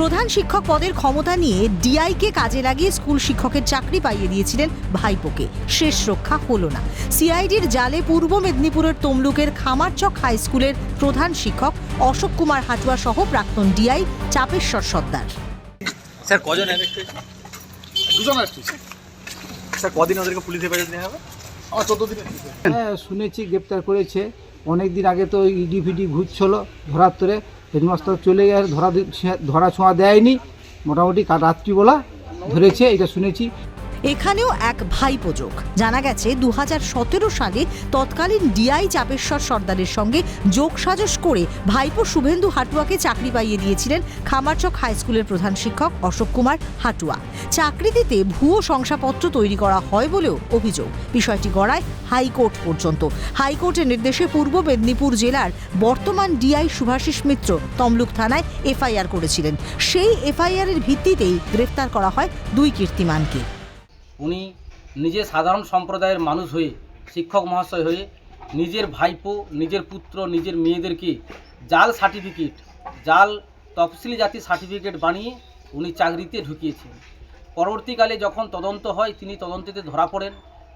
প্রধান শিক্ষক পদের ক্ষমতা নিয়ে ডিআইকে কাজে লাগিয়ে স্কুল শিক্ষকের চাকরি পাইয়ে দিয়েছিলেন ভাইপোকে। শেষ রক্ষা হলো না। সিআইডির জালে পূর্ব মেদিনীপুরের তমলুকের খামারচক হাই স্কুলের প্রধান শিক্ষক অশোক কুমার হাটুয়া সহ প্রাক্তন ডিআই চাপেশ্বর সর্দার। স্যার কজন দুজন স্যার কদিন ওদেরকে পুলিশ হেফাজত নেওয়া হবে? আমার চোদ্দ দিনে হ্যাঁ শুনেছি গ্রেপ্তার করেছে। অনেক দিন আগে তো ইডি ফিডি ঘুরছিল ধরার তোরে। হেডমাস্টার চলে গেছে ধরা ধরা ছোঁয়া দেয়নি। মোটামুটি রাত্রিবেলা ধরেছে এটা শুনেছি। এখানেও এক ভাইপোযোগ জানা গেছে দু হাজার সতেরো সালে তৎকালীন ডিআই চাপেশ্বর সর্দারের সঙ্গে যোগসাজশ করে ভাইপো শুভেন্দু হাটুয়াকে চাকরি পাইয়ে দিয়েছিলেন খামারচক হাই স্কুলের প্রধান শিক্ষক অশোক কুমার হাটুয়া। চাকরি দিতে ভুয়ো শংসাপত্র তৈরি করা হয় বলেও অভিযোগ। বিষয়টি গড়ায় হাইকোর্ট পর্যন্ত। হাইকোর্টের নির্দেশে পূর্ব মেদিনীপুর জেলার বর্তমান ডিআই সুভাষিস মিত্র তমলুক থানায় এফআইআর করেছিলেন। সেই এফআইআরের ভিত্তিতেই গ্রেফতার করা হয় দুই কীর্তিমানকে। উনি নিজে সাধারণ সম্প্রদায়ের মানুষ হয়ে, শিক্ষক মহাশয় হয়ে নিজের ভাইপো, নিজের পুত্র, নিজের মেয়েদেরকে জাল সার্টিফিকেট, জাল তফসিলি জাতির সার্টিফিকেট বানিয়ে উনি চাকরিতে ঢুকিয়েছেন। পরবর্তীকালে যখন তদন্ত হয়, তিনি তদন্তেতে ধরা পড়েন।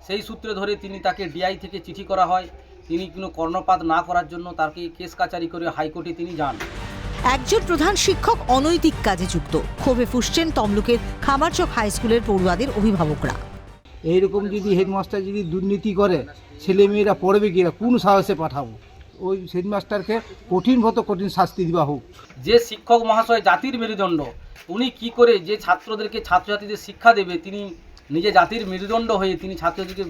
সেই সূত্রে ধরে তিনি তাকে ডিআই থেকে চিঠি করা হয়। তিনি কোনো কর্ণপাত না করার জন্য তাকে কেস কাচারি করে হাইকোর্টে তিনি যান। একজন প্রধান শিক্ষক অনৈতিক কাজে যুক্ত। ক্ষোভে ফুসছেন তমলুকের খামারচক হাই স্কুলের পড়ুয়াদের অভিভাবকরা। এইরকম যদি হেডমাস্টার যদি দুর্নীতি করে ছেলে মেয়েরা পড়বে কিনা কোন সাহসে পাঠাবো? ওই হেডমাস্টারকে কঠিন মতো কঠিন শাস্তি দেওয়া হোক। যে শিক্ষক মহাশয় জাতির মেরুদণ্ড উনি কি করে যে ছাত্রদেরকে ছাত্রছাত্রীদের শিক্ষা দেবে তিনি নিজে জাতির মেরুদণ্ড হয়ে তিনি ছাত্রছাত্রীকে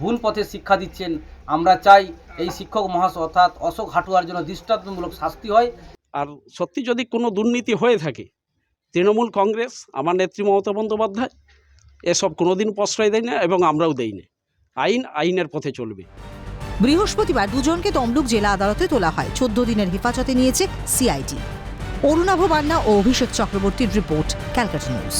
ভুল পথে শিক্ষা দিচ্ছেন। আমরা চাই এই শিক্ষক মহাশয় অর্থাৎ অশোক হাটুয়ার জন্য দৃষ্টান্তমূলক শাস্তি হয়। আর সত্যি যদি কোনো দুর্নীতি হয়ে থাকে, তৃণমূল কংগ্রেস, আমার নেত্রী মমতা বন্দ্যোপাধ্যায়, এসব কোনোদিন প্রশ্রয় দেয় না এবং আমরাও দেই না। আইন আইনের পথে চলবে। বৃহস্পতিবার দুজনকে তমলুক জেলা আদালতে তোলা হয়। চোদ্দ দিনের হেফাজতে নিয়েছে সিআইডি। অরুণাভ বান্না ও অভিষেক চক্রবর্তীর রিপোর্ট, ক্যালকাটা নিউজ।